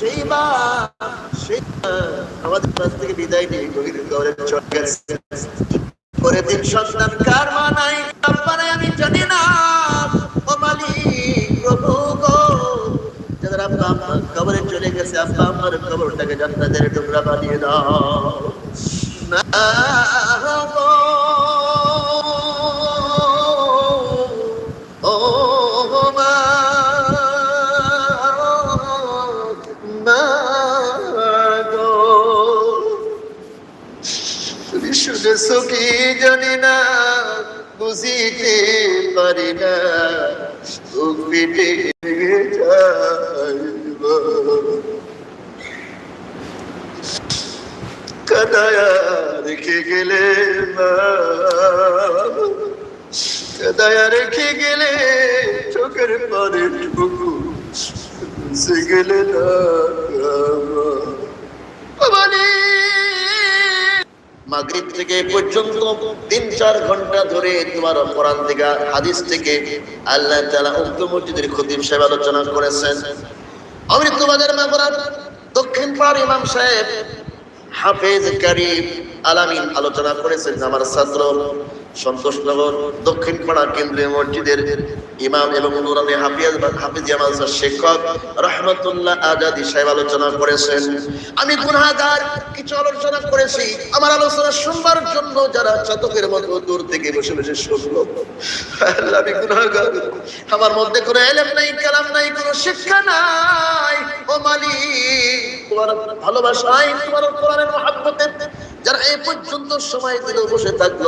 সেই মা সেই আমাদের কাছ থেকে বিদায় নিয়ে গভীর কবরে চলে গেছে দিন সন্তান কার মা নাই কার আমি জানি না ও মালিক প্রভু গো যাদের আব্বা আম্মা কবরে চলে গেছে আব্বা আম্মার কবরটাকে জান্নাতের টুকরা বানিয়ে দাও না তুমি শুনেছো কি জানি না, বুঝিতে পারি না। বুক পিটে যাইব। কাদায়া রেখে গেলে মা। কাদায়া রেখে গেলে চোখের পরে ঠুকু সে গেলে না। মাগরিব থেকে পর্যন্ত তিন, চার ঘণ্টা ধরে তোমার কোরআন থেকে, হাদিস থেকে আল্লাহ তালা উক্ত মসজিদের খতিব সাহেব আলোচনা করেছেন। অমৃতবাজার মাগরার দক্ষিণ পাড় ইমাম সাহেব হাফেজ কারিম আলামিন আলোচনা করেছেন, আমার ছাত্র। সন্তোষনগর দক্ষিণ পাড়া কেন্দ্রীয় মসজিদের ইমাম এবং নুরানি হাফিজ হাফিজিয়া মাদ্রাসার শিক্ষক রহমতুল্লাহ আজাদি সাহেব আলোচনা করেছেন। আমি গুনাহগার কিছু আলোচনা করেছি। আমার আলোচনা শুনবার জন্য যারা চাতকের মতো দূর থেকে বসে বসে শুনলো। আমি গুনাহগার। আমার মধ্যে কোনো এলেম নাই, কালাম নাই, কোনো শিক্ষা নাই। ও মালিক, তোমার ভালোবাসায় তোমার কোরআনের মহাব্বতে যারা এই পর্যন্ত সময় দিল বসে থাকল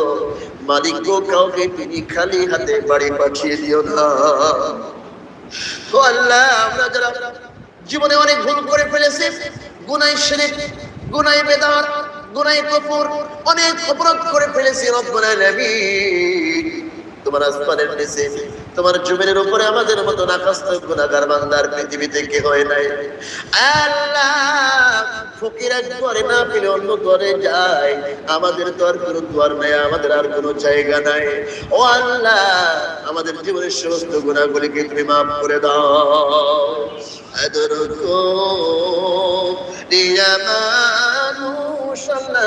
মালিক গো কাউকে তিনি খালি হাতে বাড়ি পাঠিয়ে দিও না। ও আল্লাহ, আমরা যারা জীবনে অনেক ভুল করে ফেলেছি গুনাই শিরিক গুনাই বেদার গুনাই কপুর অনেক অপরাধ করে ফেলেছি রব্বুল আলামিন। তোমার আসমানের নিচে তোমার জমিনের উপরে আমাদের মতো নাকাস্ত গুনাহগার বান্দার পৃথিবীতে কে হয় নাই। আল্লাহ ফকির এক ঘরে না পেলে অন্য ঘরে যায়। আমাদের তো আর কোনো দুয়ার নাই, আমাদের আর কোনো জায়গা নাই। ও আল্লাহ, আমাদের জীবনের সমস্ত গুণাগুলিকে তুমি মাফ করে দাও। দিয়া মানুষ আল্লাহ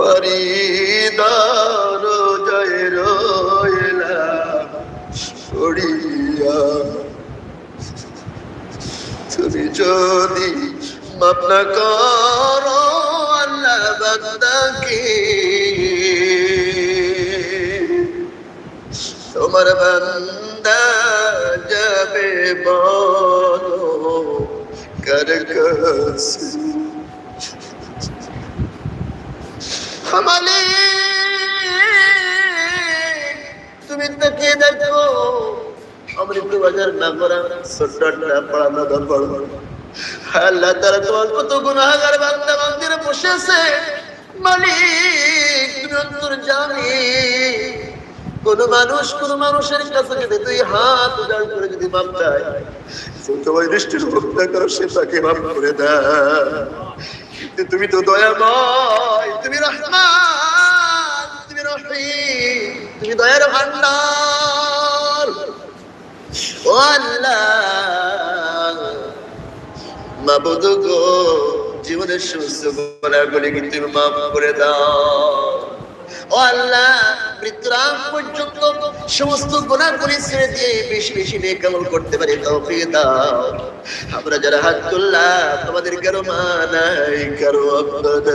তোমারি দরজায় রইলাম পড়িয়া তুমি যদি মাপ না করো, আল্লাহ বান্দাকে। তোমার বান্দা যাবে বলো কার কাছে? তুমি তাকিয়ে দেখো অমৃত বাজার না করা ছোট্ট একটা পড়ানো দরকার আল্লাহ তারা তোমার কত গুণাগার বান্দা, মন্দিরে বসে আছে মালিক, তুমি অন্তর জানি, কোন মানুষ কোন মানুষের কাছে যদি তুই হাত উজাড় করে যদি মাপ দেয় তোমার দৃষ্টির ভক্তা সে তাকে মাপ করে দেয়। তুমি তো দয়াময়। তুমি রহমান, তুমি রহিম, তুমি দয়ার ভান্ডার। ও আল্লাহ, মাবুদ গো, জীবনের সুস্থ গুণাগুলি কিন্তু মাফ করে দাও। ও আল্লাহ, মৃত্যুর পর্যন্ত সমস্ত গুণাগুলি ছেড়ে দিয়ে বেশি বেশি নেকামল করতে পারি, তৌফিক দাও। আমরা যারা হাত তুললাম তোমাদের কারও মা নাই। কারও যা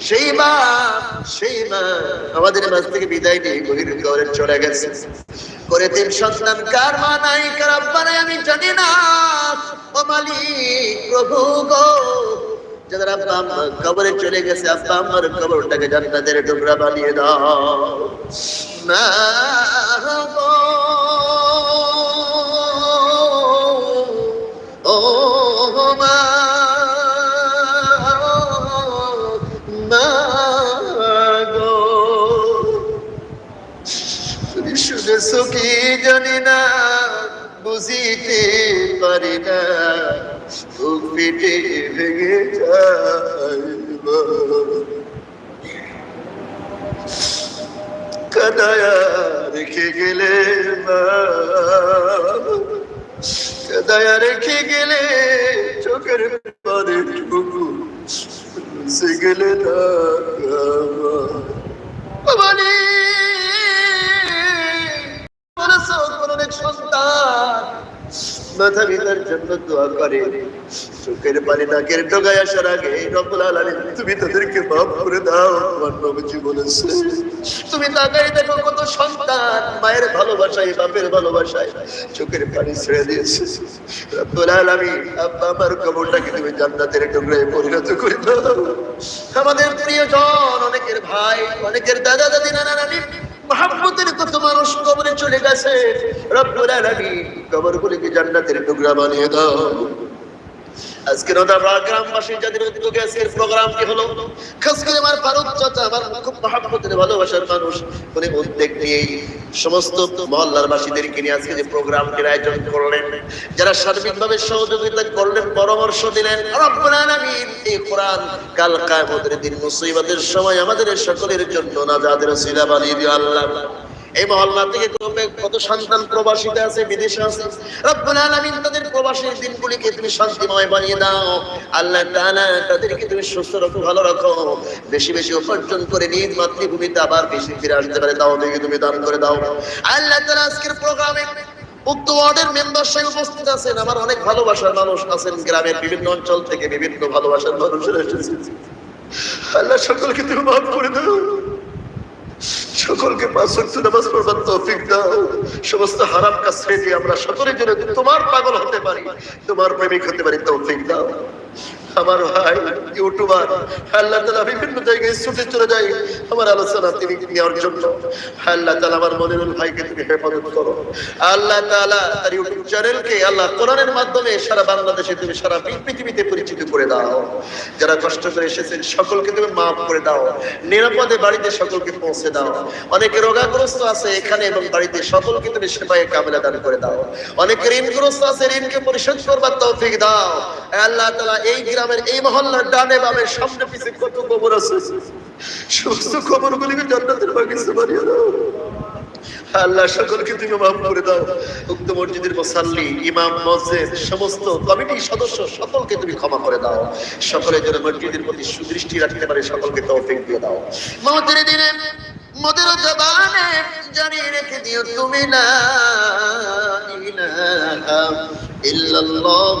সেই মা সেই মা আমাদের মাঝ থেকে বিদায় নিয়ে গভীর ঘরে চলে গেছে। করে তিন সন্তান কার মা নাই, কার আব্বা নাই আমি জানি না। ও মালিক, প্রভু গো। যাদের আব্বা আম্মা কবরে চলে গেছে, আব্বা আম্মার কবরটাকে জান্নাতের টুকরা বানিয়ে দাও। গো। ও মা শুনেছো কি জানি না বুঝিতে পারি না বুক পেটে ভেঙে যাইব। কাদায়া রেখে গেলে মা, কাদায়া রেখে গেলে চোখের পরে টুকু সে গেলে না বাবারে মাথা জন্য দোয়া করে। পানি নাকের ডগায় আসার আগে তুমি তাদেরকে মাফ করে দাও আমার নবজি বলেছে। তুমি তাকাই দেখো কত সন্তান মায়ের ভালোবাসায়, বাপের ভালোবাসায় চোখের পানি ছেড়ে দিয়েছে। রব্বুল আলামিন, আব্বা আমার কবরটাকে তুমি জান্নাতের টুকরায় পরিণত করে দাও। আমাদের প্রিয়জন, অনেকের ভাই, অনেকের দাদা দাদি নানা নানি মহাব্বতের কত মানুষ কবরে চলে গেছে। রব্বুল কবরগুলিকে জান্নাতের টুকরা বানিয়ে দাও। সহযোগিতা করলেন, পরামর্শ দিলেন কাল কিয়ামতের দিন মুসিবতের সময় আমাদের সকলের জন্য ওসিলা বানিয়ে আল্লাহ। এই মহল্লা থেকে কত সন্তান প্রবাসীতে আছে, বিদেশে আছে? রব্বুল আলামিন তাদের প্রবাসীর দিনগুলিকে তুমি শান্তিময় বানিয়ে দাও। আল্লাহ তাআলা তাদেরকে তুমি সুস্থ রাখো, ভালো রাখো। বেশি বেশি উপার্জন করে নিজ মাতৃভূমিতে আবার বেশি ফিরে আসতে পারে। দাও দেখে তুমি দান করে দাও। আল্লাহ তাআলা আজকের প্রোগ্রামে উক্ত ওয়ার্ডের মেম্বার সাহেব উপস্থিত আছেন। আমার অনেক ভালোবাসার মানুষ আছেন গ্রামের বিভিন্ন অঞ্চল থেকে বিভিন্ন ভালোবাসার এসেছেন আল্লাহ সকলকে তুমি মাফ করে দাও। সকলকে পাঁচ ওয়াক্ত নামাজ পড়বার তৌফিক দাও। সমস্ত হারাম কাজ দিয়ে আমরা সকলের জন্য তোমার পাগল হতে পারি, তোমার প্রেমিক হতে পারি, তৌফিক দাও। আমার ভাই, ইউটিউবার। আল্লাহ তালা বিভিন্ন জায়গায় ছুটে চলে আমার আলোচনা তিনি নেওয়ার জন্য। আল্লাহ তালা আমার মনিরুল ভাইকে তুমি হেফাজত করো। আল্লাহ তালা তার ইউটিউব চ্যানেলকে আল্লাহ কোরআনের মাধ্যমে সারা বাংলাদেশে তুমি সারা পৃথিবীতে পরিচিত করে দাও। যারা কষ্ট করে এসেছেন, সকলকে তুমি মাফ করে দাও। নিরাপদে বাড়িতে সকলকে পৌঁছে দাও। অনেকে রোগাগ্রস্ত আছে এখানে এবং বাড়িতে সকলকে তুমি সেবায় কামেলা দান করে দাও। অনেকে ঋণগ্রস্ত আছে, ঋণকে পরিশোধ করবার তৌফিক দাও। আল্লাহ তালা এই গ্রামের এই মহল্লার ডানে বামে সামনে পিছে কত কবর আছে? সমস্ত খবরগুলিকে জান্নাতের বাগিচা বানিয়ে দাও। আল্লাহ সকলকে তুমি মাফ করে দাও। উক্ত মসজিদের মুসাল্লি, ইমাম, মসজিদ, সমস্ত সদস্য সকলকে তুমি ক্ষমা করে দাও। সকলের জন্য মসজিদের প্রতি সুদৃষ্টি রাখতে পারে, সকলকে তৌফিক দিয়ে দাও। মতের দিনে, মদের জবানে জানিয়ে রেখে দিও তুমি না ইলাহা ইল্লাল্লাহ।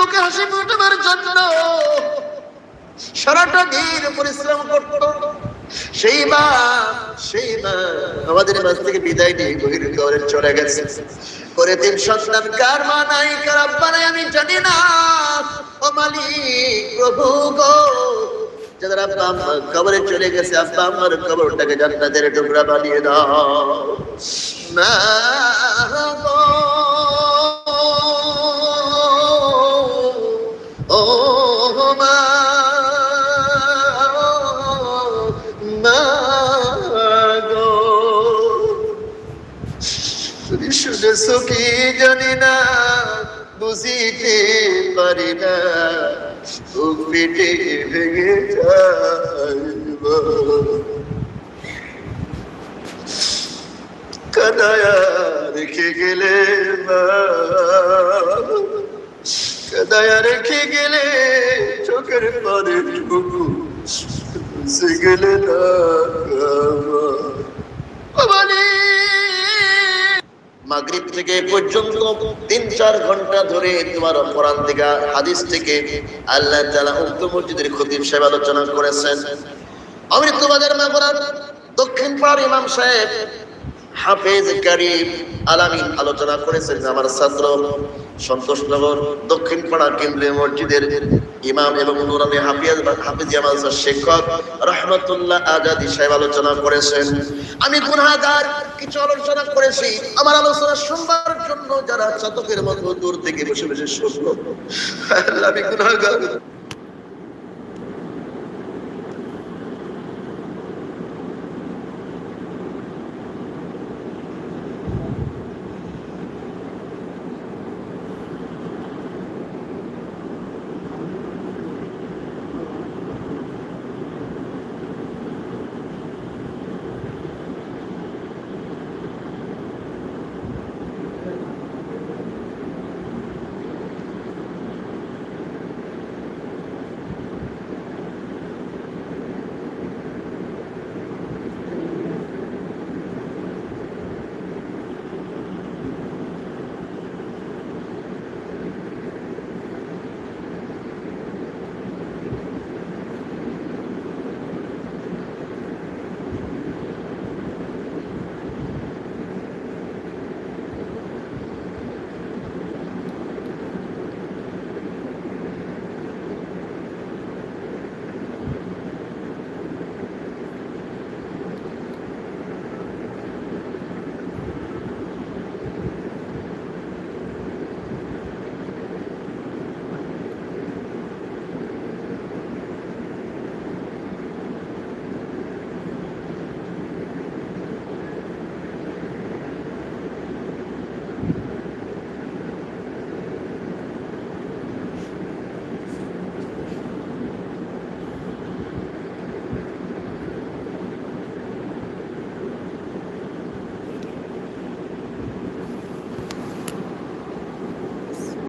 মুখে হাসি ফোটাবার জন্য সারাটা দিন পরিশ্রম করত। সেই মা সেই মা আমাদের থেকে বিদায় নিয়ে চলে গেছে। করে তিন সন্তান কার মা নাই, কার আব্বা নাই, আমি জানি না। ও মালিক, প্রভু গো। যাদের আব্বা আম্মা কবরে চলে গেছে, আব্বা কবরটাকে জান্নাতের টুকরা বানিয়ে দাও। না। ও মা শুনেছো কি জানি না, বুঝিতে পারি না পেটে ভেঙে যাইব। কাদায়া রেখে গেলে মা কাদায়া রেখে গেলে চোখের পরে সে গেলে মাগরিব থেকে পর্যন্ত তিন চার ঘণ্টা ধরে তোমার কোরআন থেকে, হাদিস থেকে আল্লাহ তাআলা উক্ত মসজিদের খতিব সাহেব আলোচনা করেছেন। আমি তোমাদের মাগরার দক্ষিণ পাড়ার ইমাম সাহেব হাফেজ কারিম আলামিন আলোচনা করেছেন আমার ছাত্র সন্তোষনগর দক্ষিণ পাড়া কেন্দ্রীয় মসজিদের ইমাম এবং হাফিজ শিক্ষক রহমতুল্লাহ আজাদি সাহেব আলোচনা করেছেন। আমি গুনাহগার কিছু আলোচনা করেছি। আমার আলোচনা শুনবার জন্য যারা চাতকের মতো দূর থেকে বসে বসে আমি